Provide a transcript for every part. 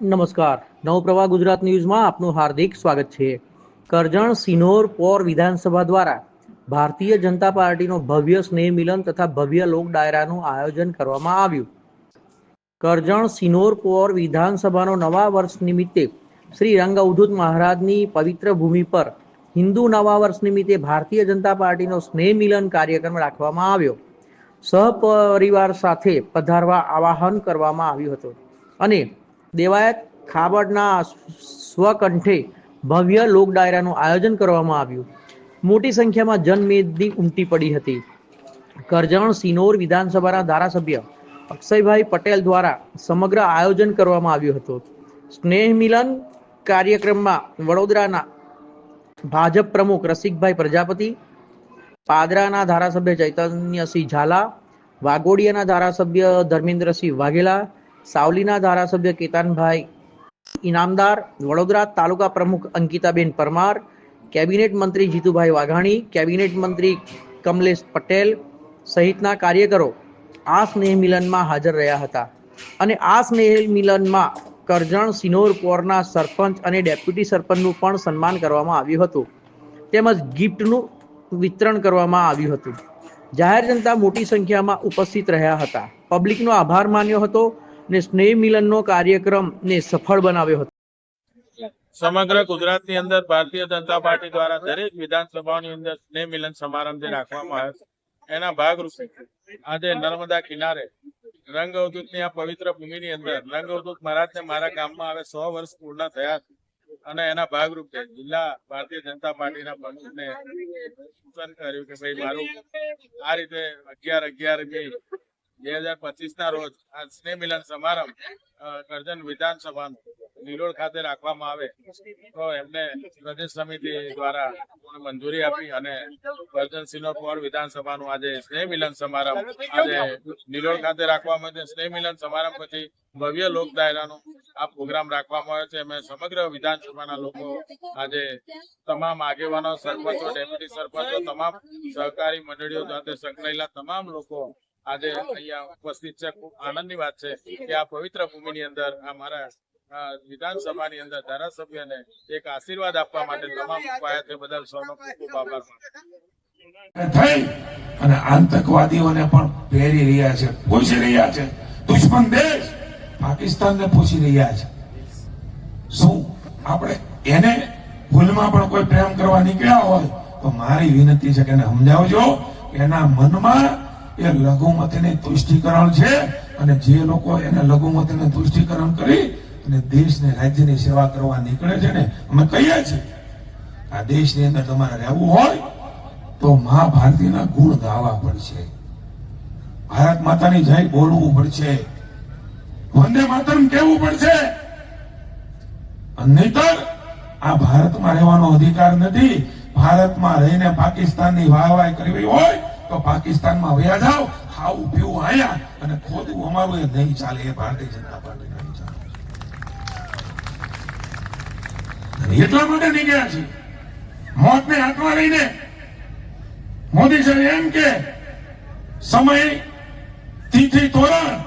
નમસ્કાર. નવપ્રવાહ ગુજરાત ન્યૂઝમાં આપનું હાર્દિક સ્વાગત છે. કરજણ સિનોર પોર વિધાનસભા દ્વારા ભારતીય જનતા પાર્ટીનો ભવ્ય સ્નેહ મિલન તથા ભવ્ય લોક ડાયરાનું આયોજન કરવામાં આવ્યું. કરજણ સિનોર પોર વિધાનસભાનો નવા વર્ષ નિમિત્તે શ્રી રંગ અવધૂત મહારાજની પવિત્ર ભૂમિ પર હિન્દુ નવા વર્ષ નિમિત્તે ભારતીય જનતા પાર્ટીનો સ્નેહ મિલન કાર્યક્રમ રાખવામાં આવ્યો. સહપરિવાર સાથે પધારવા આવાહન કરવામાં આવ્યું હતું. અને દેવાયત ખાબડના સ્વકંઠે ભવ્ય લોક ડાયરાનું આયોજન કરવામાં આવ્યું. મોટી સંખ્યામાં જનમેદની ઉમટી પડી હતી. કરજણ સિનોર વિધાનસભાના ધારાસભ્ય અક્ષયભાઈ પટેલ દ્વારા સમગ્ર આયોજન કરવામાં આવ્યું હતું. સ્નેહ મિલન કાર્યક્રમમાં વડોદરાના ભાજપ પ્રમુખ રસિકભાઈ પ્રજાપતિ, પાદરાના ધારાસભ્ય ચૈતન્યસિંહ ઝાલા, વાઘોડિયાના ધારાસભ્ય ધર્મેન્દ્રસિંહ વાઘેલા સાવલીના ધારાસભ્ય કેતાનભાઈ, ઇનામદાર વડોદરા તાલુકા પ્રમુખ અંકિતાબેન પરમાર, કેબિનેટ મંત્રી જીતુભાઈ વાઘાણી, કેબિનેટ મંત્રી કમલેશ પટેલ સહિતના કાર્યકરો આ સ્નેહ મિલનમાં હાજર રહ્યા હતા. અને આ સ્નેહ મિલનમાં કરજણ સિનોર પોરના સરપંચ અને ડેપ્યુટી સરપંચનું પણ સન્માન કરવામાં આવ્યું હતું. તેમજ ગિફ્ટનું વિતરણ કરવામાં આવ્યું હતું. જાહેર જનતા મોટી સંખ્યામાં ઉપસ્થિત રહ્યા હતા. પબ્લિકનો આભાર માન્યો હતો અને સ્નેહ મિલનનો કાર્યક્રમને સફળ બનાવ્યો હતો. સમગ્ર ગુજરાતની અંદર ભારતીય જનતા પાર્ટી દ્વારા દરેક વિધાનસભાની અંદર સ્નેહ મિલન સમારંભ જે રાખવામાં આવે છે, એના ભાગરૂપે આજે નર્મદા કિનારે રંગ અવધૂતની આ પવિત્ર ભૂમિની અંદર રંગ અવધૂત મહારાજને મારા ગામમાં હવે સો વર્ષ પૂર્ણ થયા છે અને એના ભાગરૂપે જિલ્લા ભારતીય જનતા પાર્ટીના પ્રમુખને સૂચન કર્યું કે ભાઈ મારું આ રીતે અગિયાર અગિયાર બે હજાર પચીસ ના રોજ સ્નેહ મિલન સમારંભ કરજણ વિધાનસભાનો નિરોડ ખાતે રાખવામાં આવે. તો એમને પ્રદેશ સમિતિ દ્વારા મંજૂરી આપી અને કરજણ સિનોપોર વિધાનસભાનું આજે સ્નેહ મિલન સમારંભ આજે નિરોડ ખાતે રાખવામાં આવે સ્નેહ મિલન સમારંભ પછી ભવ્ય લોક દાયરાનો આ પ્રોગ્રામ રાખવામાં આવ્યો છે. અમે સમગ્ર વિધાનસભાના લોકો આજે તમામ આગેવાનો, સરપંચો, ડેપ્યુટી સરપંચો, તમામ સહકારી મંડળીઓ સાથે સંકળાયેલા તમામ લોકો આજે અહીંયા ઉપસ્થિત છે. ખૂબ આનંદની વાત છે કે આ પવિત્ર ભૂમિની અંદર અમારા વિધાનસભાની અંદર ધારાસભ્યને એક આશીર્વાદ આપવા માટે તમામ આવ્યા બદલ સૌનો ખૂબ ખૂબ આભાર થઈ અને આતંકવાદીઓને પણ પહેરી રહ્યા છે પૂછી રહ્યા છે. દુશ્મન દેશ પાકિસ્તાનને પૂછી રહ્યા છે. શું આપણે એને ભૂલમાં પણ કોઈ પ્રેમ કરવા નીકળ્યા હોય? તો મારી વિનંતી છે કે એને સમજાવજો એના મનમાં એ લઘુમતીની તુષ્ટિકરણ છે અને જે લોકો એને લઘુમતીને તુષ્ટિકરણ કરી અને દેશને રાજ્યની સેવા કરવા નીકળે છે ને, અમે કહીએ છીએ, આ દેશની અંદર તમારે રહેવું હોય તો મા ભારતીના ગુણ ગાવા પડશે. ભારત માતાની જય બોલવું પડશે. વંદે માતરમ કેવું પડશે. નહીતર આ ભારતમાં રહેવાનો અધિકાર નથી. ભારતમાં રહીને પાકિસ્તાનની વાહવાહી કરવી હોય તો પાકિસ્તાનમાં વયા જાઓ, ખાવું, પીવું, આયા અને ખોદવું અમારું એ નહીં ચાલે, એ ભારતીય જનતા પાર્ટી નહીં ચાલે. એટલા માટે નીકળ્યા છે મોતને હાથમાં લઈને મોદી સર એમ કે, સમય તિથિ તોરણ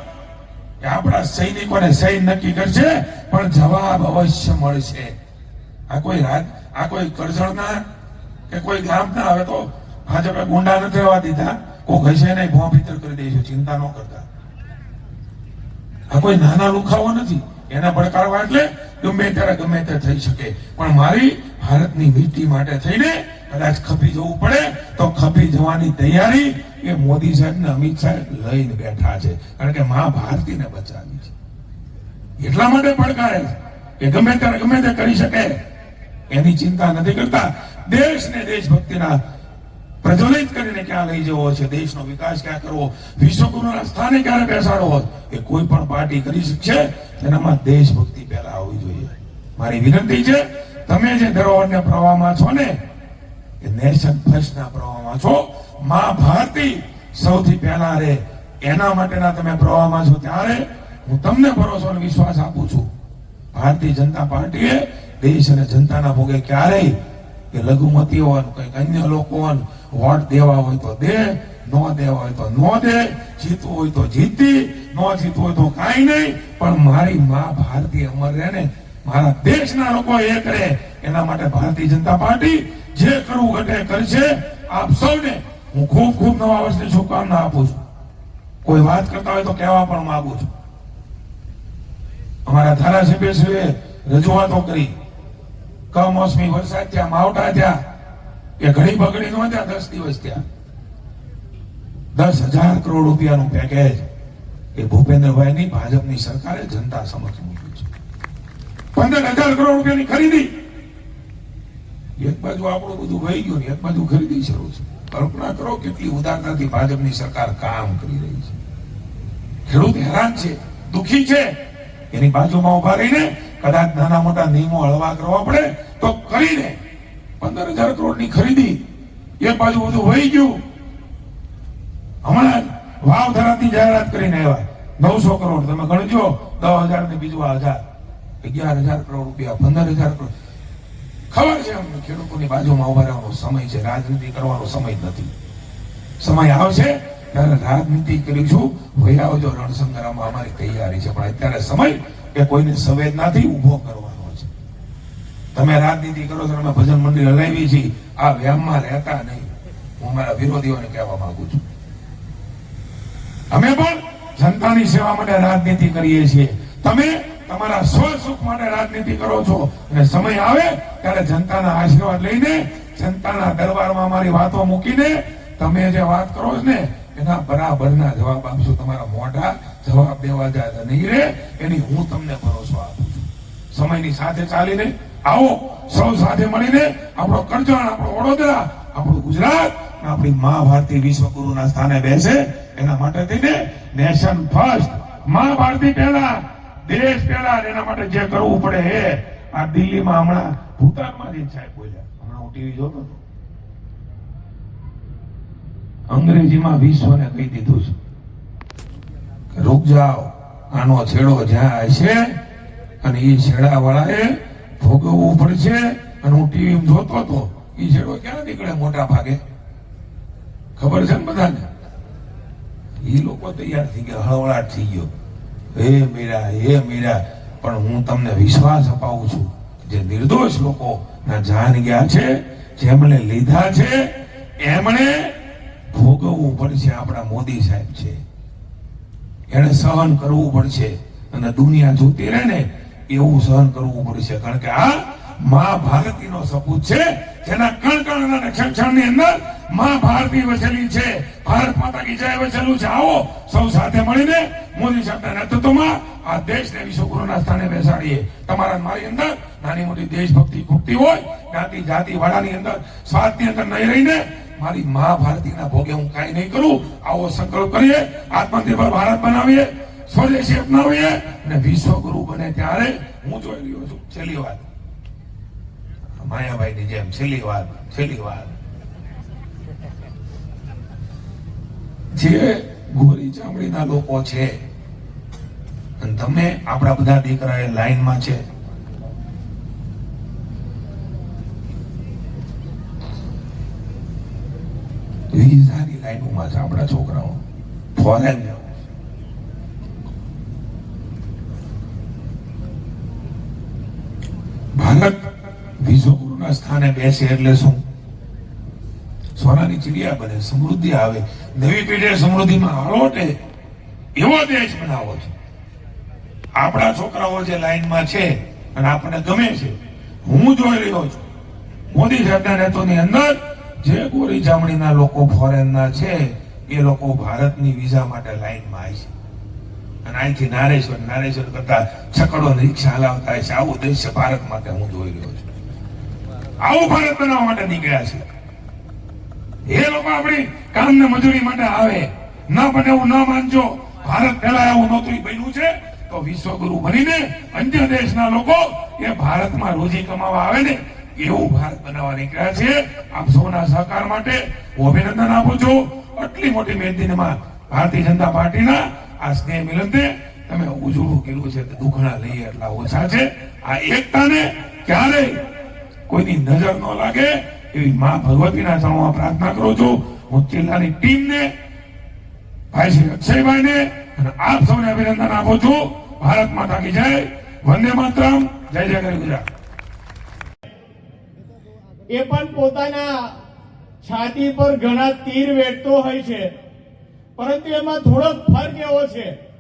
કે આપણા સૈનિકોને સૈન નક્કી કરશે, પણ જવાબ અવશ્ય મળશે. આ કોઈ રાજ, આ કોઈ કરજણના કે કોઈ ગામના હવે તો ભાજપે ગુંડા નથી રહેવા દીધા. કોઈ હશે નહીં ભોં ભીતર કરી દઈશું ચિંતા ન કરતા. આ કોઈ નાના લુખાવો નથી. એના પડકારવા એટલે ગમે ત્યારે ગમે તે થઈ શકે. પણ મારી ભારતની મીટી માટે થઈને કદાચ ખપી જવું પડે, તો ખપી જવાની તૈયારી એ મોદી સાહેબ ને અમિત સાહેબ લઈને બેઠા છે. કારણ કે મા ભારતીને બચાવી છે. એટલા માટે પડકારે છે કે ગમે ત્યારે ગમે તે કરી શકે. એની ચિંતા નથી કરતા. દેશ ને દેશભક્તિના પ્રજ્વલિત કરીને ક્યાં લઈ જવો છે? દેશનો વિકાસ ક્યાં કરવો? વિશ્વગુરુના સ્થાને ક્યારે બેસાડવો એ કોઈ પણ પાર્ટી કરી શકશે, તેનામાં દેશભક્તિ પહેલા આવવી જોઈએ. મારી વિનંતી છે, તમે જે ધરોહરના પ્રવાહમાં છો ને, એ નેશન ફર્સ્ટના પ્રવાહમાં છો. મા ભારતી સૌથી પહેલા રે એના માટેના તમે પ્રવાહમાં છો ત્યારે હું તમને ભરોસો અને વિશ્વાસ આપું છું. ભારતીય જનતા પાર્ટીએ દેશ અને જનતાના ભોગે ક્યારેય કે લઘુમતીઓ કંઈક અન્ય લોકો વોટ દેવા હોય તો દે, નો દેવા હોય તો નો દે, જીતવું હોય તો જીતી, નો જીતવું હોય તો કાંઈ નહીં. પણ મારી મા ભારતીય અમર રહે ને, મારા દેશના લોકો એક રહે એના માટે ભારતીય જનતા પાર્ટી જે કરવું ઘટે કરશે. આપ સૌને હું ખૂબ ખૂબ નવા વર્ષની શુભકામના આપું છું. કોઈ વાત કરતા હોય તો કહેવા પણ માંગુ છું. અમારા ધારાસભ્યશ્રીએ રજૂઆતો કરી. કમોસમી વરસાદ થયા, માવઠા થયા. એ ઘડી બગડી નો દસ દિવસ ત્યાં દસ હજાર કરોડ રૂપિયાનું પેકેજ એ ભૂપેન્દ્રભાઈ ની ભાજપની સરકારે જનતા સમક્ષ મૂક્યું છે. પંદર હજાર કરોડ રૂપિયાની ખરીદી. એક બાજુ આપણું બધું વહી ગયું એક બાજુ ખરીદી શરૂ છે. કલ્પના કરો કેટલી ઉદારતાથી ભાજપની સરકાર કામ કરી રહી છે. ખેડૂત હેરાન છે, દુખી છે. એની બાજુમાં ઊભા રહીને કદાચ નાના મોટા નિયમો હળવા કરવા પડે તો કરીને પંદર હજાર કરોડની ખરીદી એક બાજુ બધું વહી ગયું. હમણાં વાવ ધરાતી જાહેરાત કરીને આવ્યા. નવસો કરોડ. તમે ગણજો, દસ હજાર ને બીજું હજાર. અગિયાર હજાર કરોડ રૂપિયા, પંદર હજાર કરોડ. ખબર છે અમને, ખેડૂતોની બાજુમાં ઊભા રહેવાનો સમય છે. રાજનીતિ કરવાનો સમય નથી. સમય આવશે ત્યારે રાજનીતિ કરીશું વહી આવજો રણસંગ્રામમાં અમારી તૈયારી છે. પણ અત્યારે સમય એ કોઈને સંવેદનાથી ઊભો કરવાનો છે તમે રાજનીતિ કરો છો, અમે ભજન મંડળી હલાવી છીએ. આ વ્યામમાં રહેતા નહીં. હું મારા વિરોધીઓને કહેવા માંગુ છું. અમે પણ જનતાની સેવા માટે રાજનીતિ કરીએ છીએ. તમે તમારા સ્વ સુખ માટે રાજનીતિ કરો છો. અને સમય આવે ત્યારે જનતાના આશીર્વાદ લઈને જનતાના દરબારમાં અમારી વાતો મૂકીને તમે જે વાત કરો છો ને, એના બરાબરના જવાબ આપશો. તમારા મોઢા જવાબ દેવા જાય નહીં રે એની હું તમને ભરોસો આપું છું. સમયની સાથે ચાલીને આવો, સૌ સાથે મળીને આપણો કરજણ, આપણો વડોદરા, આપણું ગુજરાત આપણી મા ભારતી વિશ્વગુરુના સ્થાને બેસે. એના માટે થઈને નેશન ફર્સ્ટ મા ભારતી પહેલા, દેશ પહેલા એના માટે જે કરવું પડે એ આ દિલ્હીમાં હમણાં ભૂતાનમાં જે સાહેબ બોલ્યા. હમણાં હું ટીવી જોતો અંગ્રેજીમાં વિશ્વને કહી દીધું છે રૂક જાઓ, આનો છેડો જ્યાં હશે અને એ છેડા વાળાએ ભોગવવું પડશે અને હું ટીવી જોતો હતો એ છેડો ક્યાં નીકળે મોટા ભાગે? ખબર છે ને બધાને? એ લોકો તૈયાર થઈ ગયા, હળવળાટ થઈ ગયો. હે મીરા હે મીરા, પણ હું તમને વિશ્વાસ અપાવું છું જે નિર્દોષ લોકો ના જાન ગયા છે, જેમણે લીધા છે, એમણે ભોગવવું પડશે આપણા મોદી સાહેબ છે. એને સહન કરવું પડશે અને દુનિયા જોતી રહે ને એવું સહન કરવું પડશે કારણ કે આ મા ભારતીનો સપૂત છે. જેના કણ કણ ક્ષણની અંદર મા ભારતી વસેલી છે. ભારત માતા કી જય વસેલું છે. આવો સૌ સાથે મળીને મોદી સાહેબના નેતૃત્વમાં આ દેશને વિશ્વગુરુના સ્થાને બેસાડીએ. તમારા મારી અંદર નાની મોટી દેશભક્તિ ખૂટતી હોય જ્ઞાતિ જાતિ વાળાની અંદર, સ્વાર્થની અંદર નહીં રહીને મારી મા ભારતીના ભોગે હું કાંઈ નહીં કરું. આવો સંકલ્પ કરીએ. આત્મનિર્ભર ભારત બનાવીએ. સ્વદેશી અપનાવીએ અને વિશ્વગુરુ બને ત્યારે હું જોઈ રહ્યો છું છેલ્લી વાત. માયાભાઈની જેમ, છેલ્લી વાત છેલ્લી વાત. જે ગોરી ચામડીના લોકો છે, અને તમે આપણા બધા દીકરા એ લાઈનમાં છે વિઝાની લાઈનોમાં છે આપણા છોકરાઓ. ફોરેન જવું બીજો ગુરુના સ્થાને બેસે એટલે શું? સોનાની ચીડિયા બને, સમૃદ્ધિ આવે. નવી પેઢી સમૃદ્ધિમાં હળોટે એવો દેશ બનાવો છે. આપણા છોકરાઓ જે લાઈનમાં છે અને આપણને ગમે છે, હું જોઈ રહ્યો છું. મોદી સાહેબના નેતૃત્વની અંદર જે ગોરી ચામડીના લોકો ફોરેનના છે, એ લોકો ભારતની વિઝા માટે લાઈનમાં આવે છે. અને અહીંથી નારેશ્વર નારેશ્વર કરતા છકડો રિક્ષા હલાવતા છે આવું દેશ છે ભારત માટે હું જોઈ રહ્યો છું. આવું ભારત બનાવવા માટે નીકળ્યા છે. એ લોકો આપણી કામ ને મજૂરી માટે આવે. ન બને એવું ન માનજો. ભારત પહેલા એવું નહોતું બન્યું છે, તો વિશ્વગુરુ બનીને અન્ય દેશના લોકો એ ભારતમાં રોજી કમાવા આવે ને એવું ભારત બનાવવા નીકળ્યા છે. આપ સૌના સહકાર માટે હું અભિનંદન આપું છું. આટલી મોટી મેદનીમાં ભારતીય જનતા પાર્ટીના આ સ્નેહ મિલન તમે ઉજળું કર્યું છે કે દુખણા લઈએ એટલા ઓછા છે. આ એકતાને ક્યારેય કોઈની નજર ન લાગે એવી મા ભગવતીના ચરણોમાં પ્રાર્થના કરું છું. હું જિલ્લાની ટીમને ભાઈ શ્રી અક્ષયભાઈને અને આપ સૌને અભિનંદન આપું છું. ભારત માતા કી જય. વંદે માતરમ. જય જય ગરી ગુજરાત. એ પણ પોતાના છાતી પર ઘણા તીર વેઠતો હોય છે. પરંતુ એમાં થોડોક ફરક એવો છે.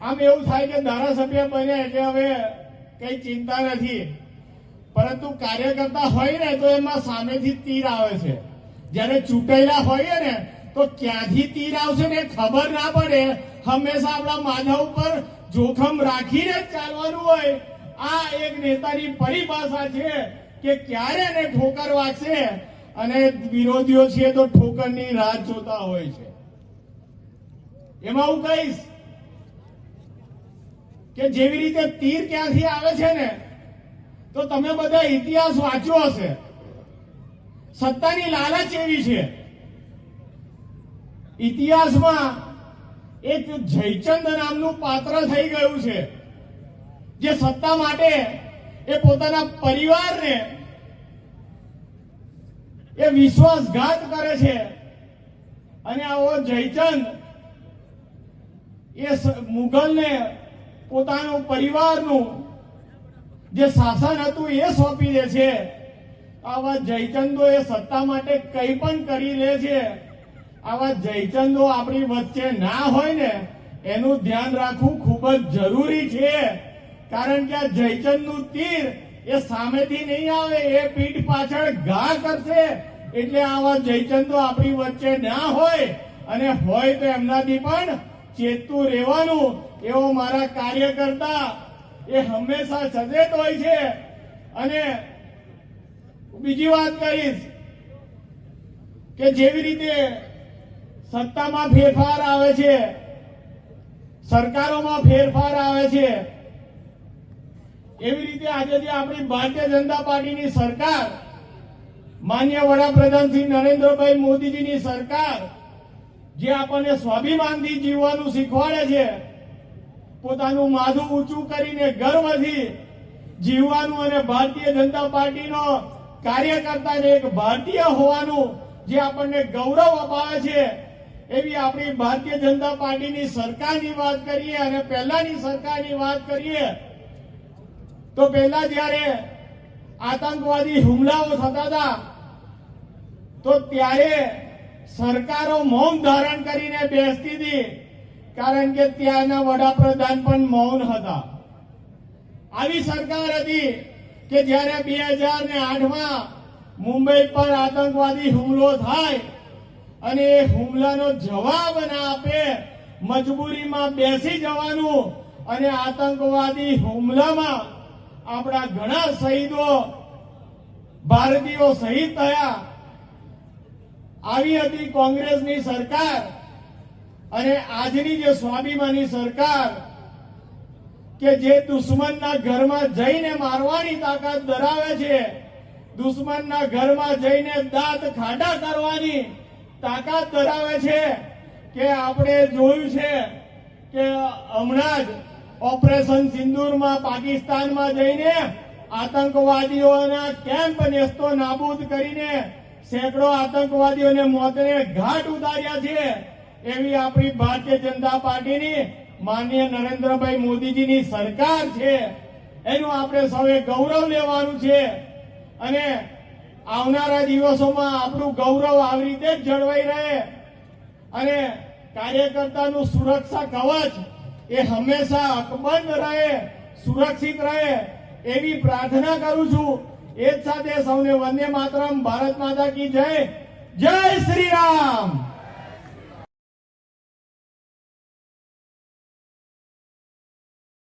આમ એવું થાય કે ધારાસભ્ય બને એટલે હવે કઈ ચિંતા નથી. પરંતુ કાર્યકર્તા હોય ને તો એમાં સામેથી તીર આવે છે. જ્યારે ચૂંટાયેલા હોઈએ ને તો ક્યાંથી તીર આવશે ને ખબર ના પડે. હંમેશા આપણા માથા ઉપર જોખમ રાખીને જ ચાલવાનું હોય. આ એક નેતાની પરિભાષા છે કે ક્યારે એને ઠોકર વાગશે. અને વિરોધીઓ છે તો ઠોકરની રાહ જોતા હોય છે. એમાં હું કહીશ કે જેવી રીતે તીર ક્યાંથી આવે છે ને, તો તમે બધા ઇતિહાસ વાંચ્યો હશે. સત્તાની લાલચ એવી છે. ઇતિહાસમાં એક જયચંદ નામનું પાત્ર થઈ ગયું છે, જે સત્તા માટે એ પોતાના પરિવારને એ વિશ્વાસઘાત કરે છે. અને આવો જયચંદ એ મુઘલને પોતાનું પરિવારનું જે શાસન હતું એ સોંપી દે છે. આવા જયચંદો એ સત્તા માટે કંઈ પણ કરી લે છે. આવા જયચંદો આપણી વચ્ચે ના હોય ને, એનું ધ્યાન રાખવું ખૂબ જ જરૂરી છે. કારણ કે આ જયચંદનું તીર એ સામેથી નહીં આવે, એ પીઠ પાછળ ઘા કરશે. એટલે આવા જયચંદો આપણી વચ્ચે ના હોય અને હોય તો એમનાથી પણ ચેતતું રહેવાનું એવો મારા કાર્યકર્તા એ હંમેશા સચેત હોય છે. અને બીજી વાત કરીશ કે જેવી રીતે સત્તામાં ફેરફાર આવે છે, સરકારોમાં ફેરફાર આવે છે, એવી રીતે આજે જે આપણી ભારતીય જનતા પાર્ટીની સરકાર, માન્ય વડાપ્રધાન શ્રી નરેન્દ્રભાઈ મોદીજીની સરકાર જે આપણને સ્વાભિમાનથી જીવવાનું શીખવાડે છે, પોતાનું માથું ઊંચું કરીને ગર્વથી જીવવાનું અને ભારતીય જનતા પાર્ટીનો કાર્યકર્તાને એક ભારતીય હોવાનું જે આપણને ગૌરવ અપાવે છે, એવી આપણી ભારતીય જનતા પાર્ટીની સરકારની વાત કરીએ અને પહેલાની સરકારની વાત કરીએ, તો પહેલા જ્યારે આતંકવાદી હુમલાઓ થતા હતા, તો ત્યારે સરકારો મૌન ધારણ કરીને બેસતી હતી. કારણ કે ત્યાંના વડાપ્રધાન પણ મૌન હતા. આવી સરકાર હતી કે જ્યારે બે હજાર ને આઠમાં મુંબઈ પર આતંકવાદી હુમલો થાય અને એ હુમલાનો જવાબ ના આપે, મજબૂરીમાં બેસી જવાનું અને આતંકવાદી હુમલામાં આપણા ઘણા શહીદો, ભારતીયો શહીદ થયા. આવી હતી કોંગ્રેસની સરકાર અને આજની જે સ્વાભિમાની સરકાર કે જે દુશ્મનના ઘરમાં જઈને મારવાની તાકાત ધરાવે છે, દુશ્મનના ઘરમાં જઈને દાંત ખાડા કરવાની તાકાત ધરાવે છે કે આપણે જોયું છે કે હમણાં જ ઓપરેશન સિંદુરમાં પાકિસ્તાનમાં જઈને આતંકવાદીઓના કેમ્પ નેસ્તો નાબૂદ કરીને સેંકડો આતંકવાદીઓને મોતને ઘાટ ઉતાર્યા છે એવી આપણી ભારતીય જનતા પાર્ટીની માનનીય નરેન્દ્રભાઈ મોદીજીની સરકાર છે. એનું આપણે સૌએ ગૌરવ લેવાનું છે અને આવનારા દિવસોમાં આપણું ગૌરવ આવી રીતે જ જળવાઈ રહે અને કાર્યકર્તાનું સુરક્ષા કવચ એ હંમેશા અકબંધ રહે, સુરક્ષિત રહે એવી પ્રાર્થના કરું છું. એ જ સાથે સૌને વંદે માતરમ ભારત માતા કી જય. જય શ્રી રામ.